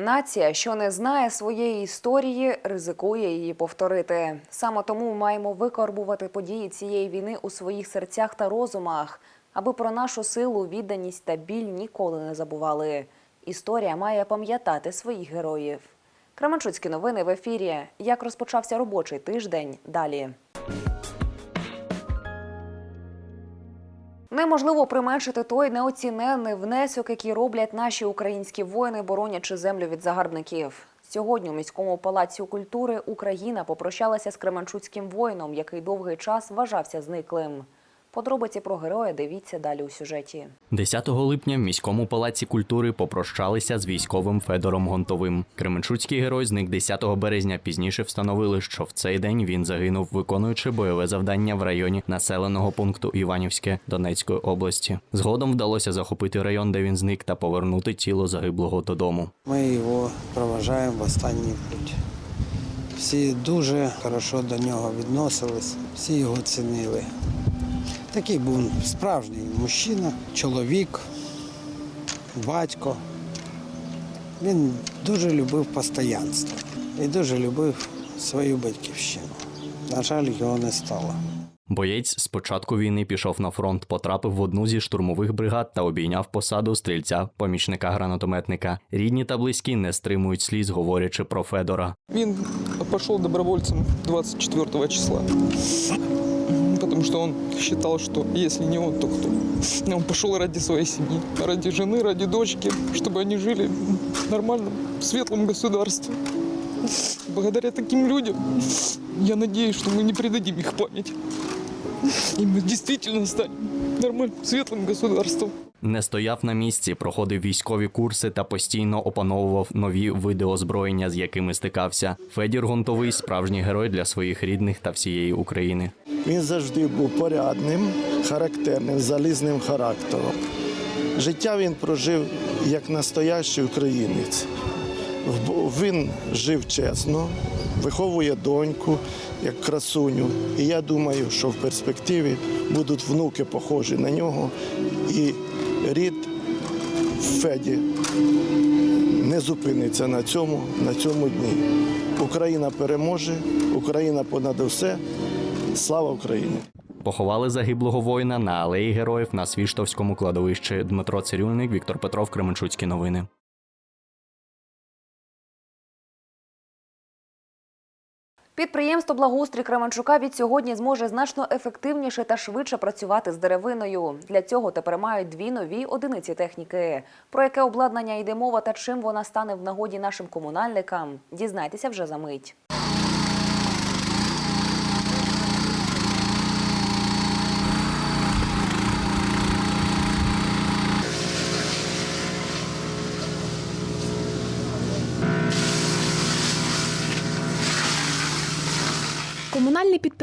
Нація, що не знає своєї історії, ризикує її повторити. Саме тому маємо викорбувати події цієї війни у своїх серцях та розумах, аби про нашу силу, відданість та біль ніколи не забували. Історія має пам'ятати своїх героїв. Кременчуцькі новини в ефірі. Як розпочався робочий тиждень? Далі. Неможливо применшити той неоціненний внесок, який роблять наші українські воїни, боронячи землю від загарбників. Сьогодні у міському палаці культури Україна попрощалася з Кременчуцьким воїном, який довгий час вважався зниклим. Подробиці про героя дивіться далі у сюжеті. 10 липня в міському палаці культури попрощалися з військовим Федором Гонтовим. Кременчуцький герой зник 10 березня. Пізніше встановили, що в цей день він загинув, виконуючи бойове завдання в районі населеного пункту Іванівське Донецької області. Згодом вдалося захопити район, де він зник, та повернути тіло загиблого додому. Ми його проважаємо в останній путь. Всі дуже хорошо до нього відносились, всі його цінили. Такий був справжній мужчина, чоловік, батько. Він дуже любив постоянство і дуже любив свою батьківщину. На жаль, його не стало. Боєць з початку війни пішов на фронт, потрапив в одну зі штурмових бригад та обійняв посаду стрільця, помічника гранатометника. Рідні та близькі не стримують сліз, говорячи про Федора. Він пошел добровольцем 24 числа Потому что он считал, что если не он, то кто? Он пошел ради своей семьи, ради жены, ради дочки, чтобы они жили в нормальном, светлом государстве. Благодаря таким людям я надеюсь, что мы не предадим их память. И мы действительно станем нормальным, светлым государством. Не стояв на місці, проходив військові курси та постійно опановував нові види озброєння, з якими стикався. Федір Гонтовий справжній герой для своїх рідних та всієї України. Він завжди був порядним, характерним, залізним характером. Життя він прожив як настоящий українець. Він жив чесно, виховує доньку як красуню. І я думаю, що в перспективі будуть внуки похожі на нього. І рід Феді не зупиниться на цьому, на цьому дні. Україна переможе, Україна понад усе. Слава Україні! Поховали загиблого воїна на алеї героїв на Свіштовському кладовищі. Дмитро Цирюльник, Віктор Петров, Кременчуцькі новини. Підприємство Благоустрій Кременчука від сьогодні зможе значно ефективніше та швидше працювати з деревиною. Для цього тепер мають дві нові одиниці техніки. Про яке обладнання йде мова та чим вона стане в нагоді нашим комунальникам, дізнайтеся вже за мить. Комунальне підприємство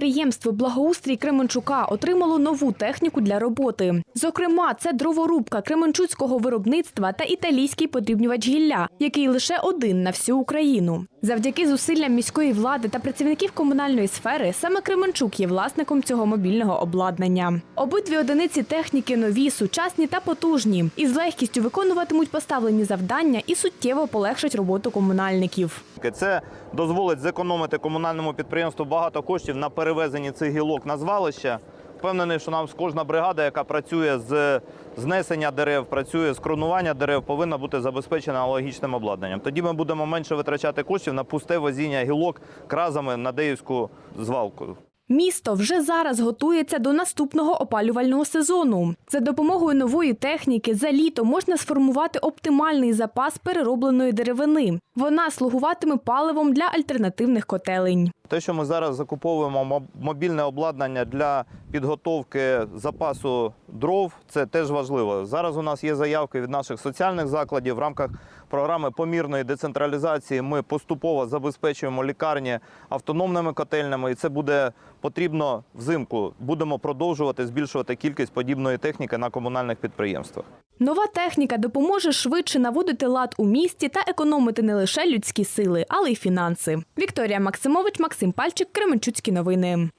Благоустрій Кременчука отримало нову техніку для роботи. Зокрема, це дроворубка кременчуцького виробництва та італійський подрібнювач гілля, який лише один на всю Україну. Завдяки зусиллям міської влади та працівників комунальної сфери саме Кременчук є власником цього мобільного обладнання. Обидві одиниці техніки нові, сучасні та потужні, і з легкістю виконуватимуть поставлені завдання і суттєво полегшать роботу комунальників. Це дозволить зекономити комунальному підприємству багато коштів на перевезенні цих гілок на звалище. Впевнений, що нам кожна бригада, яка працює з знесення дерев, працює з кронування дерев, повинна бути забезпечена аналогічним обладнанням. Тоді ми будемо менше витрачати коштів на пусте возіння гілок кразами на Деївську звалку. Місто вже зараз готується до наступного опалювального сезону. За допомогою нової техніки за літо можна сформувати оптимальний запас переробленої деревини. Вона слугуватиме паливом для альтернативних котелень. Те, що ми зараз закуповуємо мобільне обладнання для підготовки запасу дров, це теж важливо. Зараз у нас є заявки від наших соціальних закладів в рамках програми помірної децентралізації. Ми поступово забезпечуємо лікарні автономними котельнями, і це буде потрібно взимку. Будемо продовжувати збільшувати кількість подібної техніки на комунальних підприємствах. Нова техніка допоможе швидше наводити лад у місті та економити не лише людські сили, але й фінанси. Вікторія Максимович, Максим Пальчик, Кременчуцькі новини.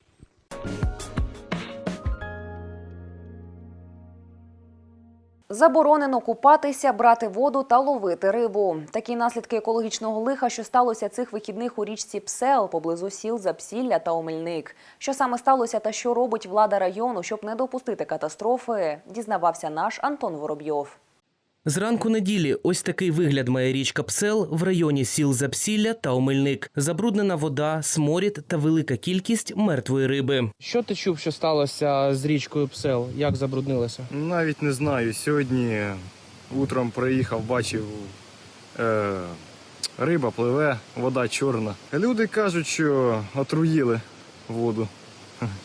Заборонено купатися, брати воду та ловити рибу. Такі наслідки екологічного лиха, що сталося цих вихідних у річці Псел поблизу сіл Запсілля та Омельник. Що саме сталося та що робить влада району, щоб не допустити катастрофи, дізнавався наш Антон Воробйов. Зранку неділі ось такий вигляд має річка Псел в районі сіл Запсілля та Омельник. Забруднена вода, сморід та велика кількість мертвої риби. Що ти чув, що сталося з річкою Псел? Як забруднилося? Навіть не знаю. Сьогодні утром приїхав, бачив, е, риба пливе, вода чорна. Люди кажуть, що отруїли воду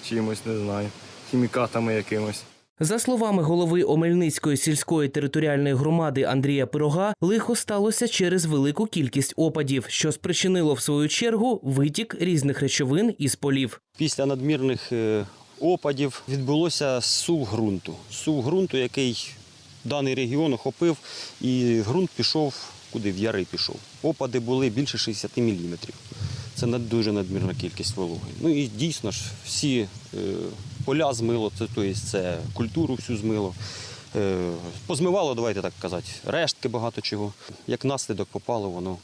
чимось, не знаю, хімікатами якимось. За словами голови Омельницької сільської територіальної громади Андрія Пирога, лихо сталося через велику кількість опадів, що спричинило в свою чергу витік різних речовин із полів. Після надмірних е, опадів відбулося сув ґрунту. Сув ґрунту, який даний регіон охопив, і ґрунт пішов куди в яри пішов. Опади були більше 60 мм. Це дуже надмірна кількість вологи. Ну і дійсно ж всі е, поля змило, це, тобто це культуру всю змило. Е, позмивало, давайте так казати, рештки багато чого. Як наслідок попало воно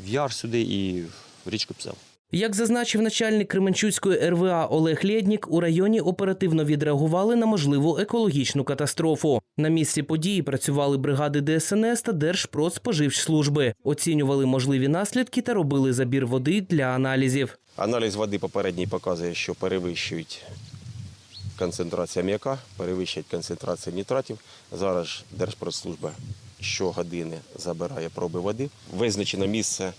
в яр сюди і в річку Псел. Як зазначив начальник Кременчуцької РВА Олег Лєднік, у районі оперативно відреагували на можливу екологічну катастрофу. На місці події працювали бригади ДСНС та Держпродспоживслужби, оцінювали можливі наслідки та робили забір води для аналізів. Аналіз води попередній показує, що перевищують концентрація м'яка, перевищують концентрацію нітратів. Зараз Держпродслужба щогодини забирає проби води. Визначено місце,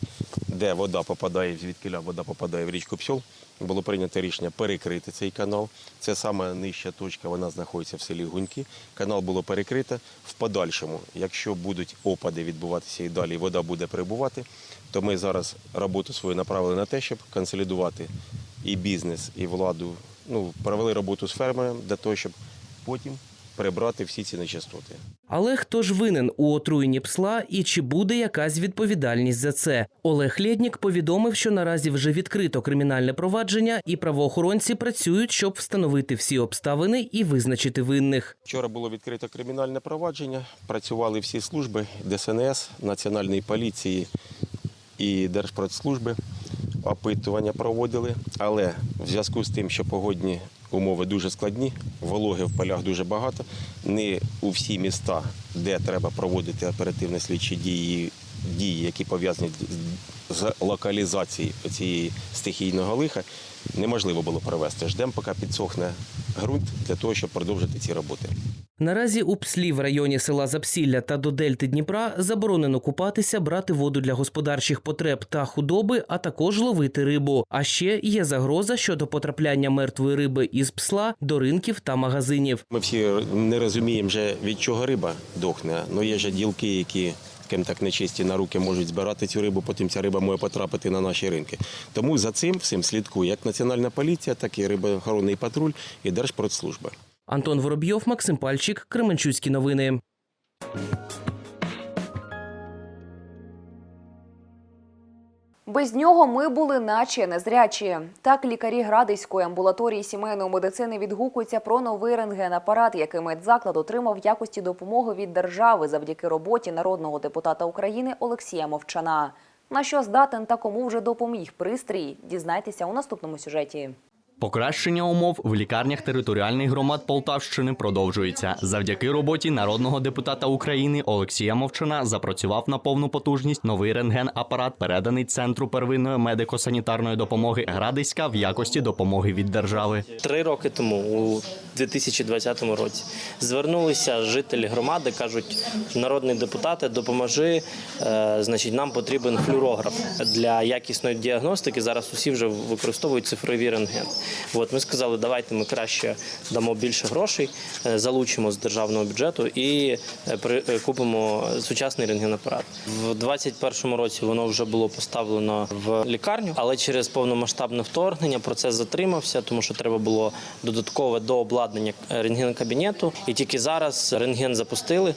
де вода попадає, звідкиля вода попадає в річку Псьол. Було прийнято рішення перекрити цей канал. Це саме нижча точка, вона знаходиться в селі Гуньки. Канал було перекрито. В подальшому, якщо будуть опади відбуватися і далі вода буде прибувати, то ми зараз роботу свою направили на те, щоб консолідувати і бізнес, і владу. Ну, провели роботу з фермером для того, щоб потім прибрати всі ці нечистоти. Але хто ж винен у отруєнні псла і чи буде якась відповідальність за це? Олег Лєднік повідомив, що наразі вже відкрито кримінальне провадження, і правоохоронці працюють, щоб встановити всі обставини і визначити винних. Вчора було відкрито кримінальне провадження. Працювали всі служби ДСНС, Національної поліції і Держпродслужби. Опитування проводили, але в зв'язку з тим, що погодні умови дуже складні, вологи в полях дуже багато. Не у всі міста, де треба проводити оперативно-слідчі дії, дії, які пов'язані з локалізацією цієї стихійного лиха, неможливо було провести. Ждемо, поки підсохне ґрунт для того, щоб продовжити ці роботи. Наразі у пслі в районі села Запсілля та до дельти Дніпра заборонено купатися, брати воду для господарчих потреб та худоби, а також ловити рибу. А ще є загроза щодо потрапляння мертвої риби із псла до ринків та магазинів. Ми всі не розуміємо, вже від чого риба дохне. Ну є ж ділки, які ким так нечисті на руки можуть збирати цю рибу, потім ця риба може потрапити на наші ринки. Тому за цим всім слідкує як Національна поліція, так і рибоохоронний патруль і Держпродслужба. Антон Воробйов, Максим Пальчик, Кременчуцькі новини. Без нього ми були наче незрячі. Так лікарі Градиської амбулаторії сімейної медицини відгукуються про новий рентген-апарат, який медзаклад отримав в якості допомоги від держави завдяки роботі народного депутата України Олексія Мовчана. На що здатен та кому вже допоміг пристрій, дізнайтеся у наступному сюжеті. Покращення умов в лікарнях територіальних громад Полтавщини продовжується. Завдяки роботі народного депутата України Олексія Мовчана запрацював на повну потужність новий рентген-апарат, переданий центру первинної медико-санітарної допомоги Градиська в якості допомоги від держави. Три роки тому, у 2020 році, звернулися жителі громади, кажуть, народний депутате, допоможи. е, значить, нам потрібен флюорограф для якісної діагностики. Зараз усі вже використовують цифрові рентген. От ми сказали, давайте ми краще дамо більше грошей, е, залучимо з державного бюджету і е, купимо сучасний рентгенапарат. В 2021 році воно вже було поставлено в лікарню, але через повномасштабне вторгнення процес затримався, тому що треба було додаткове дообладнання рентген-кабінету. І тільки зараз рентген запустили.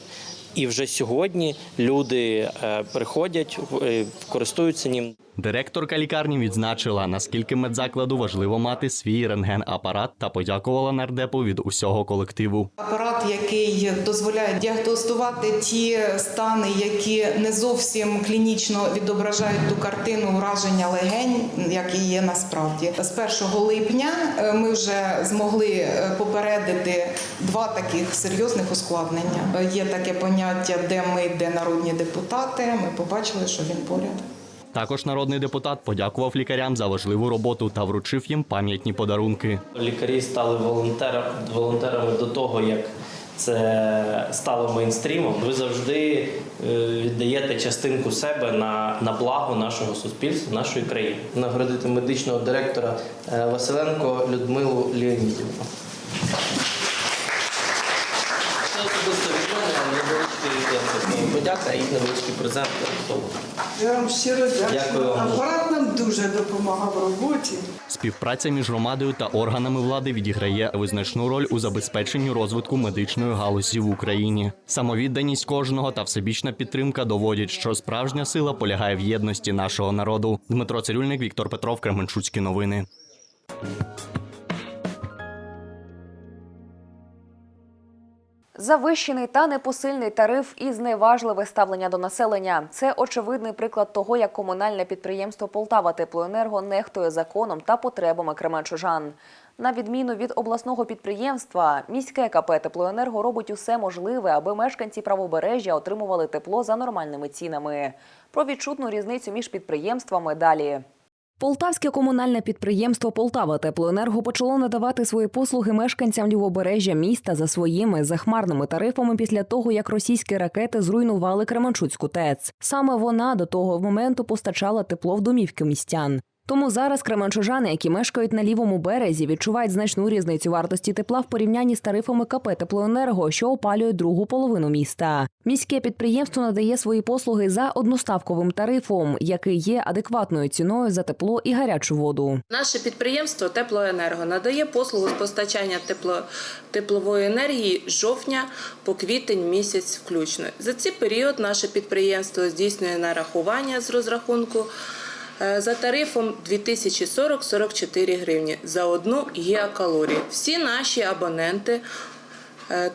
І вже сьогодні люди е, приходять, е, користуються ним. Директорка лікарні відзначила, наскільки медзакладу важливо мати свій рентген-апарат та подякувала нардепу від усього колективу. Апарат, який дозволяє діагностувати ті стани, які не зовсім клінічно відображають ту картину ураження легень, як і є насправді. З 1 липня е, ми вже змогли е, попередити два таких серйозних ускладнення. Е, Є таке поняття, де ми, де народні депутати. Ми побачили, що він поряд. Також народний депутат подякував лікарям за важливу роботу та вручив їм пам'ятні подарунки. Лікарі стали волонтерами, волонтерами до того, як це стало мейнстрімом. Ви завжди е, віддаєте частинку себе на, на благо нашого суспільства, нашої країни. Нагородити медичного директора е, Василенко Людмилу Леонідівну. Це особисто від мене подяка і невеличкий презент. Я вам щиро дякую. Дякую. Апарат нам дуже допомагав в роботі. Співпраця між громадою та органами влади відіграє визначну роль у забезпеченні розвитку медичної галузі в Україні. Самовідданість кожного та всебічна підтримка доводять, що справжня сила полягає в єдності нашого народу. Дмитро Цирюльник, Віктор Петров, Кременчуцькі новини. Завищений та непосильний тариф і зневажливе ставлення до населення це очевидний приклад того, як комунальне підприємство Полтава Теплоенерго нехтує законом та потребами кременчужан. На відміну від обласного підприємства, міське КП Теплоенерго робить усе можливе, аби мешканці правобережжя отримували тепло за нормальними цінами. Про відчутну різницю між підприємствами далі. Полтавське комунальне підприємство Полтава Теплоенерго почало надавати свої послуги мешканцям лівобережжя міста за своїми захмарними тарифами після того, як російські ракети зруйнували Кременчуцьку ТЕЦ. Саме вона до того моменту постачала тепло в домівки містян. Тому зараз кременчужани, які мешкають на лівому березі, відчувають значну різницю вартості тепла в порівнянні з тарифами КП Теплоенерго, що опалює другу половину міста. Міське підприємство надає свої послуги за одноставковим тарифом, який є адекватною ціною за тепло і гарячу воду. Наше підприємство Теплоенерго надає послугу з постачання тепло, теплової енергії з жовтня по квітень місяць включно. За цей період наше підприємство здійснює нарахування з розрахунку за тарифом 2040-44 гривні за одну гігакалорію. Всі наші абоненти е,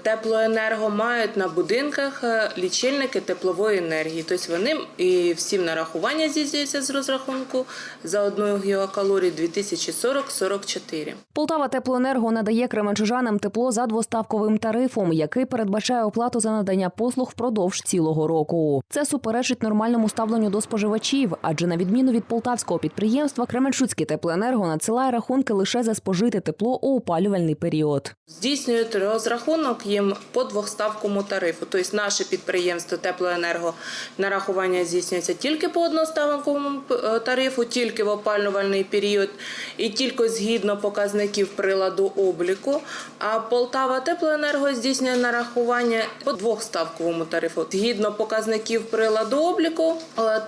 Теплоенерго мають на будинках е, лічильники теплової енергії. Тобто вони і всім нарахування здійснюється з розрахунку за одну гігакалорію 2040-44. Полтава Теплоенерго надає кременчужанам тепло за двоставковим тарифом, який передбачає оплату за надання послуг впродовж цілого року. Це суперечить нормальному ставленню до споживачів, адже на відміну від полтавського підприємства, Кременчуцьке теплоенерго надсилає рахунки лише за спожите тепло у опалювальний період. Здійснюють розрахунок їм по двохставковому тарифу. Тобто наше підприємство Теплоенерго нарахування здійснюється тільки по одноставковому е, тарифу, тільки в опалювальний період і тільки згідно показників приладу обліку. А Полтава Теплоенерго здійснює нарахування по двохставковому тарифу. Згідно показників приладу обліку,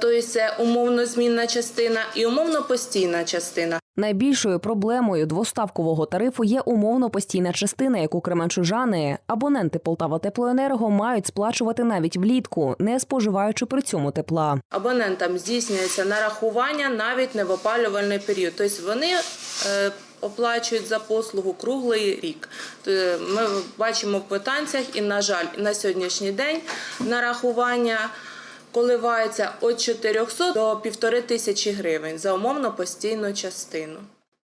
тобто це умовно змінна частина і умовно постійна частина. Найбільшою проблемою двоставкового тарифу є умовно постійна частина, яку кременчужани, абоненти Полтава Теплоенерго мають сплачувати навіть влітку, не споживаючи при цьому тепла. абонентам здійснюється нарахування навіть не в опалювальний період. Тобто вони е, оплачують за послугу круглий рік. Ми бачимо в квитанціях, і, на жаль, на сьогоднішній день нарахування коливається від 400 до півтори тисячі гривень за умовно постійну частину.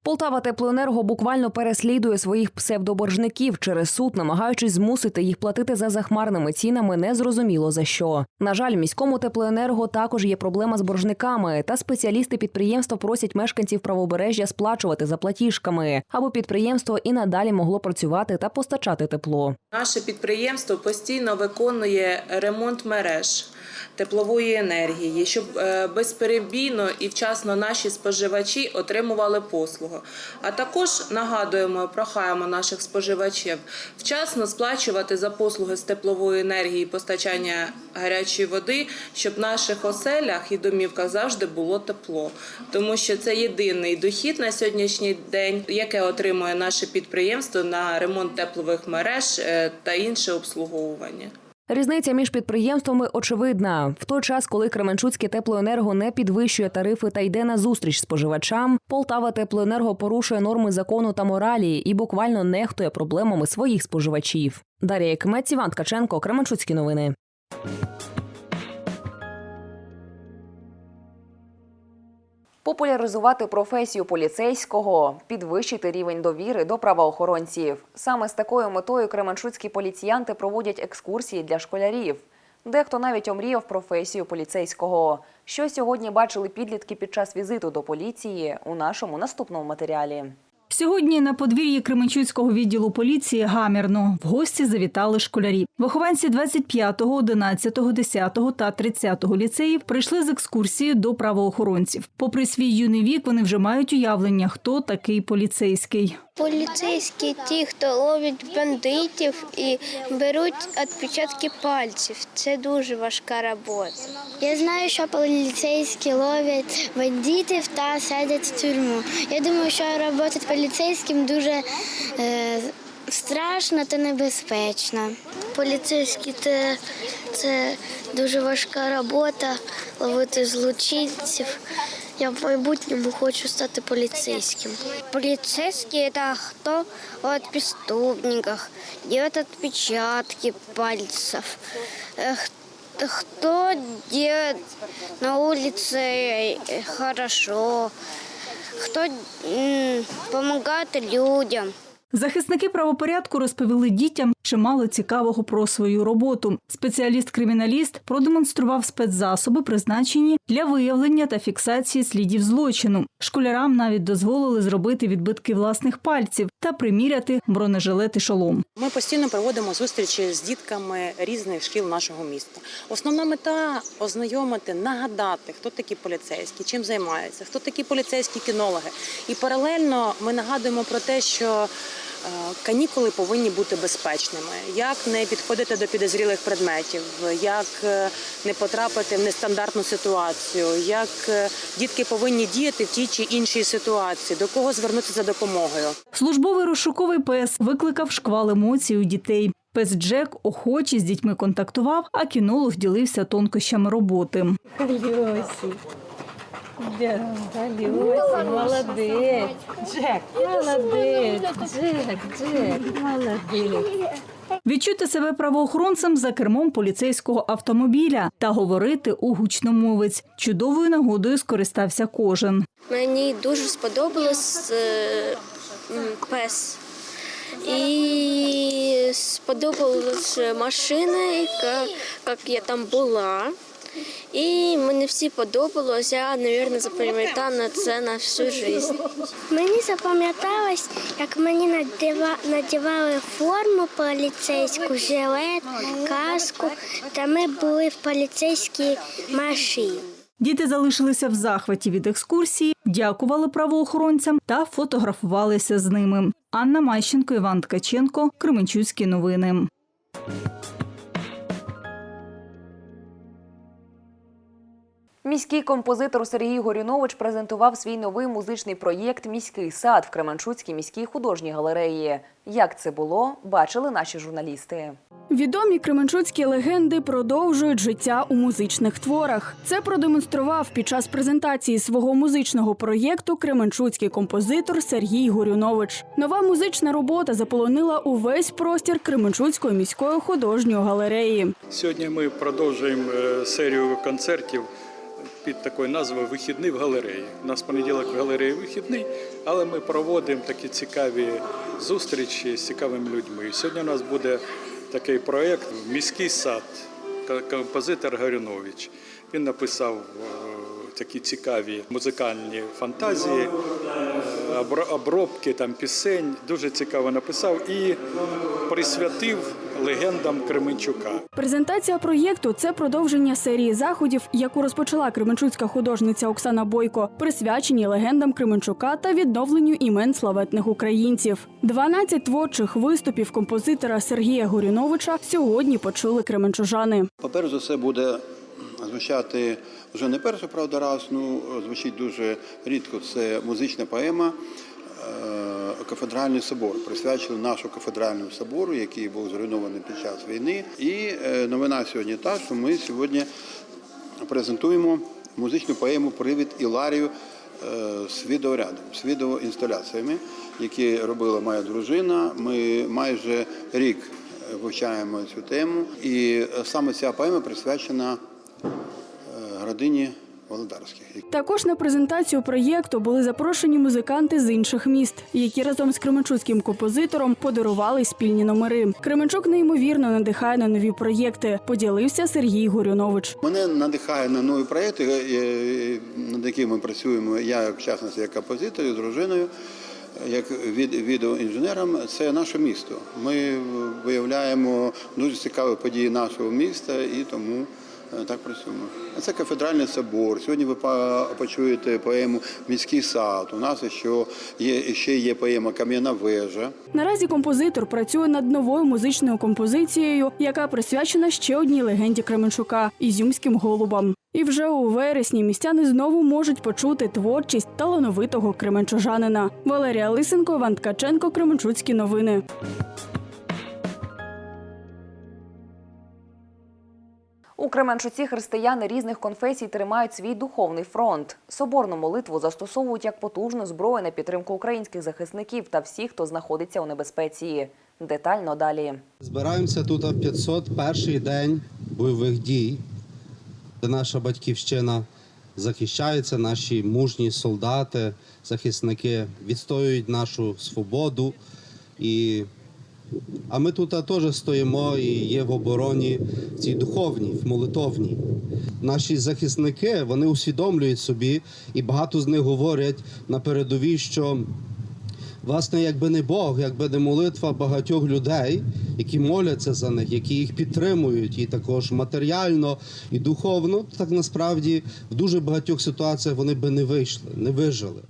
Полтава Теплоенерго буквально переслідує своїх псевдоборжників через суд, намагаючись змусити їх платити за захмарними цінами незрозуміло за що. На жаль, міському теплоенерго також є проблема з боржниками, та спеціалісти підприємства просять мешканців правобережжя сплачувати за платіжками, аби підприємство і надалі могло працювати та постачати тепло. Наше підприємство постійно виконує ремонт мереж теплової енергії, щоб е, безперебійно і вчасно наші споживачі отримували послугу. А також нагадуємо, прохаємо наших споживачів вчасно сплачувати за послуги з теплової енергії, постачання гарячої води, щоб в наших оселях і домівках завжди було тепло, тому що це єдиний дохід на сьогоднішній день, яке отримує наше підприємство на ремонт теплових мереж е, та інше обслуговування. Різниця між підприємствами очевидна. В той час, коли Кременчуцьке теплоенерго не підвищує тарифи та йде на зустріч споживачам, Полтава теплоенерго порушує норми закону та моралі і буквально нехтує проблемами своїх споживачів. Дарія Кмець, Іван Ткаченко, Кременчуцькі новини. Популяризувати професію поліцейського, підвищити рівень довіри до правоохоронців. Саме з такою метою кременчуцькі поліціянти проводять екскурсії для школярів. Дехто навіть омріяв професію поліцейського. Що сьогодні бачили підлітки під час візиту до поліції у нашому наступному матеріалі. Сьогодні на подвір'ї Кременчуцького відділу поліції гамірно в гості завітали школярі. Вихованці 25-го, 11-го, 10-го та 30-го ліцеїв прийшли з екскурсії до правоохоронців. Попри свій юний вік, вони вже мають уявлення, хто такий поліцейський. Поліцейські ті, хто ловить бандитів і беруть відпечатки пальців. Це дуже важка робота. Я знаю, що поліцейські ловлять бандитів та садять в тюрму. Я думаю, що робота поліцейським дуже е, страшна та небезпечна. Поліцейські це, це дуже важка робота ловити злочинців. Я в майбутньому хочу стати поліцейським. Поліцейський – це хто от преступників, робить відпечатки пальців, хто робить на вулиці хорошо, хто допомагає людям. Захисники правопорядку розповіли дітям чимало цікавого про свою роботу. Спеціаліст-криміналіст продемонстрував спецзасоби, призначені для виявлення та фіксації слідів злочину. Школярам навіть дозволили зробити відбитки власних пальців та приміряти бронежилет і шолом. Ми постійно проводимо зустрічі з дітками різних шкіл нашого міста. Основна мета ознайомити, нагадати, хто такі поліцейські, чим займаються, хто такі поліцейські кінологи. І паралельно ми нагадуємо про те, що канікули повинні бути безпечними, як не підходити до підозрілих предметів, як е, не потрапити в нестандартну ситуацію, як е, дітки повинні діяти в тій чи іншій ситуації, до кого звернутися за допомогою. Службовий розшуковий пес викликав шквал емоцій у дітей. Пес Джек охоче з дітьми контактував, а кінолог ділився тонкощами роботи. Да, Люсі, молодець. Джек, молодець. Джек, Джек, молодець. Відчути себе правоохоронцем за кермом поліцейського автомобіля та говорити у гучномовець. Чудовою нагодою скористався кожен. Мені дуже сподобалось е, пес. І сподобалась машина, яка як я там була. І мені всі подобалось, я, мабуть, запам'ятала це на всю життя. Мені запам'яталось, як мені надівали форму поліцейську, жилет, каску, та ми були в поліцейській машині. Діти залишилися в захваті від екскурсії, дякували правоохоронцям та фотографувалися з ними. Анна Майщенко, Іван Ткаченко, Кременчуцькі новини. Міський композитор Сергій Горюнович презентував свій новий музичний проєкт Міський сад в Кременчуцькій міській художній галереї. Як це було, бачили наші журналісти. Відомі кременчуцькі легенди продовжують життя у музичних творах. Це продемонстрував під час презентації свого музичного проєкту кременчуцький композитор Сергій Горюнович. Нова музична робота заполонила увесь простір Кременчуцької міської художньої галереї. Сьогодні ми продовжуємо е, серію концертів під такою назвою Вихідний в галереї. У нас понеділок в галереї вихідний, але ми проводимо такі цікаві зустрічі з цікавими людьми. Сьогодні у нас буде такий проєкт Міський сад, композитор Гарюнович. Він написав е, такі цікаві музикальні фантазії, обробки там пісень. Дуже цікаво написав і присвятив легендам Кременчука. Презентація проєкту це продовження серії заходів, яку розпочала кременчуцька художниця Оксана Бойко, присвячені легендам Кременчука та відновленню імен славетних українців. 12 творчих виступів композитора Сергія Горюновича сьогодні почули кременчужани. Поперед за все буде звучати вже не перше, правда, раз, ну звучить дуже рідко. Це музична поема кафедральний собор, присвячили нашу кафедральному собору, який був зруйнований під час війни. І е, новина сьогодні та, що ми сьогодні презентуємо музичну поему Привід Іларію е, з відеорядом, з відеоінсталяціями, які робила моя дружина. Ми майже рік е, вивчаємо цю тему, і е, саме ця поема присвячена е, градині Володарських. Також на презентацію проєкту були запрошені музиканти з інших міст, які разом з кременчуцьким композитором подарували спільні номери. Кременчук неймовірно надихає на нові проєкти. Поділився Сергій Горюнович. Мене надихає на нові проєкти, над якими ми працюємо. Я, в частності, як композитор з дружиною, як від, відеоінженером. Це наше місто. Ми виявляємо дуже цікаві події нашого міста і тому. Е, Так працюємо. Це кафедральний собор. Сьогодні ви по- почуєте поему Міський сад. У нас ще є, ще є поема Кам'яна вежа. Наразі композитор працює над новою музичною композицією, яка присвячена ще одній легенді Кременчука ізюмським голубам. І вже у вересні містяни знову можуть почути творчість талановитого кременчужанина. Валерія Лисенко, Іван Ткаченко, Кременчуцькі новини. У Кременчуці християни різних конфесій тримають свій духовний фронт. Соборну молитву застосовують як потужну зброю на підтримку українських захисників та всіх, хто знаходиться у небезпеці. Детально далі. Збираємося тут 501 день бойових дій, де наша батьківщина захищається, наші мужні солдати, захисники відстоюють нашу свободу. І... А ми тут теж стоїмо і є в обороні цій духовній, в молитовній. Наші захисники вони усвідомлюють собі, і багато з них говорять на передовій, що Власне, якби не Бог, якби не молитва багатьох людей, які моляться за них, які їх підтримують, і також матеріально і духовно, так насправді в дуже багатьох ситуаціях вони би не вийшли, не вижили.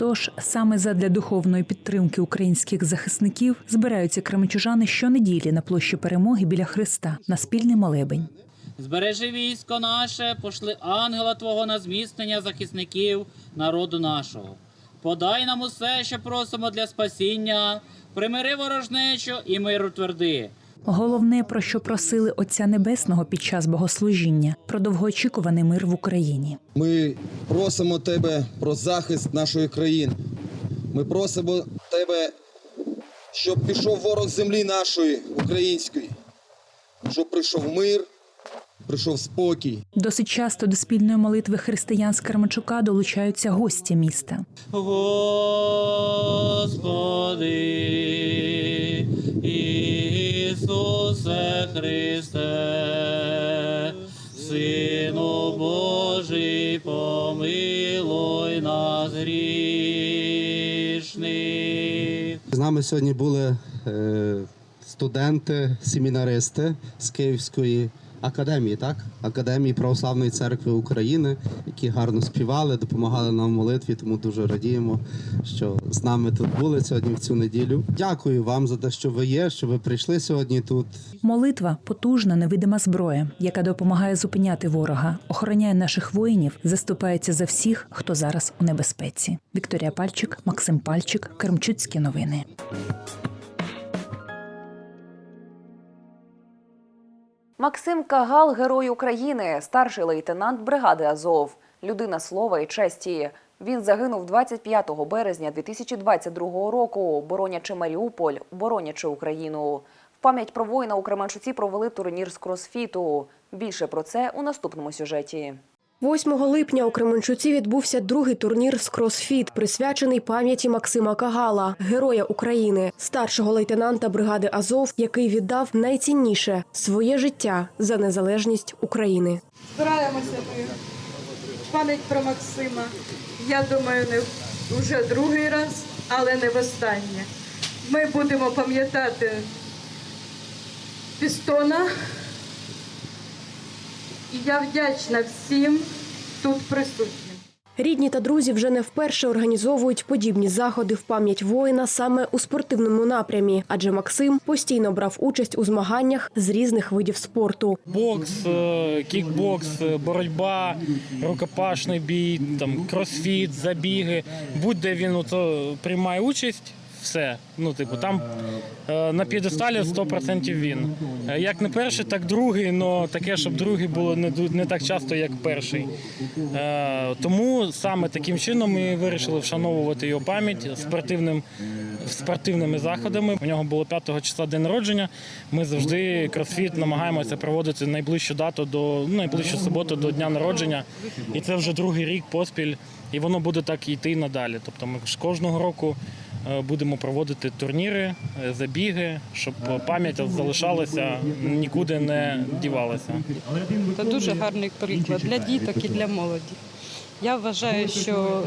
Тож саме задля духовної підтримки українських захисників збираються кременчужани щонеділі на площі перемоги біля Христа на спільний молебень. Збережи військо наше, пошли ангела Твого на зміцнення захисників народу нашого. Подай нам усе, що просимо для спасіння, примири ворожнечу і миру тверди. Головне, про що просили Отця Небесного під час богослужіння, про довгоочікуваний мир в Україні. Ми просимо тебе про захист нашої країни. Ми просимо тебе, щоб пішов ворог землі нашої української, щоб прийшов мир, прийшов спокій. Досить часто до спільної молитви християн з Кременчука долучаються гості міста. Господи, Христе, Сину Божий, помилуй нас грішних. З нами сьогодні були е, студенти, семінаристи з Київської академії, так? Академії Православної церкви України, які гарно співали, допомагали нам в молитві, тому дуже радіємо, що з нами тут були сьогодні в цю неділю. Дякую вам за те, що ви є, що ви прийшли сьогодні тут. Молитва потужна невидима зброя, яка допомагає зупиняти ворога, охороняє наших воїнів, заступається за всіх, хто зараз у небезпеці. Вікторія Пальчик, Максим Пальчик, Кремчуцькі новини. Максим Кагал, герой України, старший лейтенант бригади Азов, людина слова і честі. Він загинув 25 березня 2022 року, боронячи Маріуполь, боронячи Україну. В пам'ять про воїна у Кременчуці провели турнір з кросфіту. Більше про це у наступному сюжеті. 8 липня у Кременчуці відбувся другий турнір з кросфіт, присвячений пам'яті Максима Кагала, героя України, старшого лейтенанта бригади Азов, який віддав найцінніше своє життя за незалежність України. Збираємося ми пам'ять про Максима. Я думаю, не вже другий раз, але не востаннє. Ми будемо пам'ятати пістона. І я вдячна всім тут присутнім. Рідні та друзі вже не вперше організовують подібні заходи в пам'ять воїна саме у спортивному напрямі, адже Максим постійно брав участь у змаганнях з різних видів спорту. Бокс, е, кікбокс, е, боротьба, рукопашний бій, там кросфіт, забіги. Будь-де він ото приймає участь. Все, ну типу, там е, на п'єдесталі 100% він. Е, Як не перший, так другий, але таке, щоб другий було не, не так часто, як перший. Е, тому саме таким чином ми вирішили вшановувати його пам'ять спортивним, спортивними заходами. У нього було 5 числа день народження. Ми завжди кросфіт намагаємося проводити найближчу дату до ну, найближчу суботу до дня народження. І це вже другий рік поспіль, і воно буде так йти надалі. Тобто ми ж кожного року будемо проводити турніри, е, забіги, щоб пам'ять залишалася, нікуди не дівалася. Це дуже гарний приклад для діток і для молоді. Я вважаю, що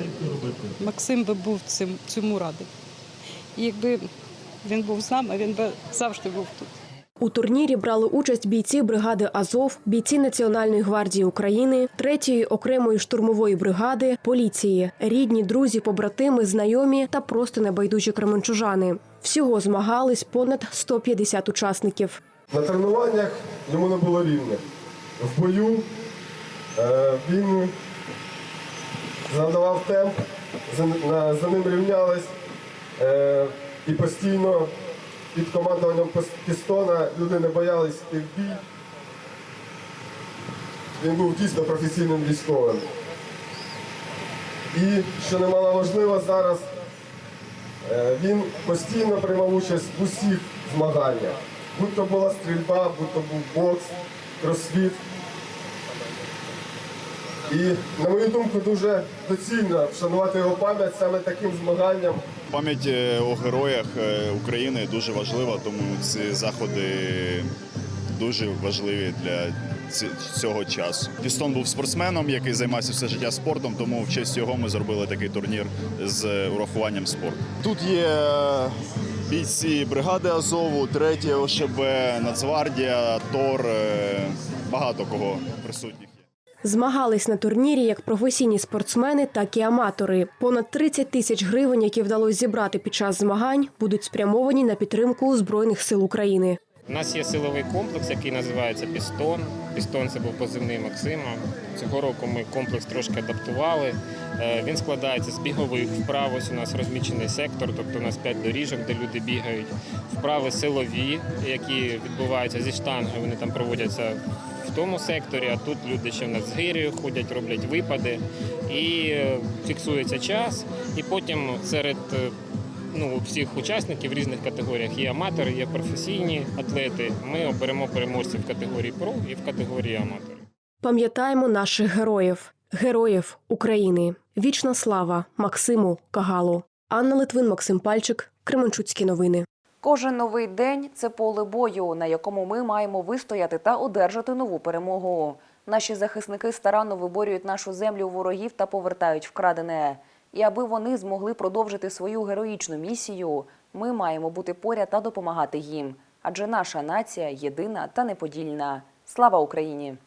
Максим би був цим, цьому радий. І якби він був з нами, він би завжди був тут. У турнірі брали участь бійці бригади Азов, бійці Національної гвардії України, третьої окремої штурмової бригади, поліції, рідні, друзі, побратими, знайомі та просто небайдужі кременчужани. Всього змагались понад 150 учасників. На тренуваннях йому не було рівних. В бою е, він задавав темп, за, ним рівнялись е, і постійно під командуванням пістона люди не боялись йти в бій. Він був дійсно професійним військовим. І, що немало важливо зараз, е, він постійно приймав участь в усіх змаганнях. Будь то була стрільба, будь то був бокс, кросфіт. І, на мою думку, дуже доцільно вшанувати його пам'ять саме таким змаганням. Пам'ять е, о героях е, України дуже важлива, тому ці заходи дуже важливі для цього часу. Пістон був спортсменом, який займався все життя спортом, тому в честь його ми зробили такий турнір з урахуванням спорту. Тут є бійці бригади Азову, третє ОШБ, Нацгвардія, ТОР, е, багато кого присутніх. Змагались на турнірі як професійні спортсмени, так і аматори. Понад 30 тисяч гривень, які вдалося зібрати під час змагань, будуть спрямовані на підтримку збройних сил України. У нас є силовий комплекс, який називається Пістон. Пістон це був позивний Максима. Цього року ми комплекс трошки адаптували. Е, Він складається з бігових вправ. Ось у нас розмічений сектор, тобто у нас п'ять доріжок, де люди бігають. Вправи силові, які відбуваються зі штанги, вони там проводяться в тому секторі, а тут люди ще в з ходять, роблять випади і е, фіксується час. І потім серед е, ну, всіх учасників в різних категоріях є аматори, є професійні атлети. Ми оберемо переможців в категорії про і в категорії аматори. Пам'ятаємо наших героїв, героїв України. Вічна слава Максиму Кагалу. Анна Литвин, Максим Пальчик, Кременчуцькі новини. Кожен новий день це поле бою, на якому ми маємо вистояти та одержати нову перемогу. Наші захисники старанно виборюють нашу землю ворогів та повертають вкрадене. І аби вони змогли продовжити свою героїчну місію, ми маємо бути поряд та допомагати їм. Адже наша нація єдина та неподільна. Слава Україні!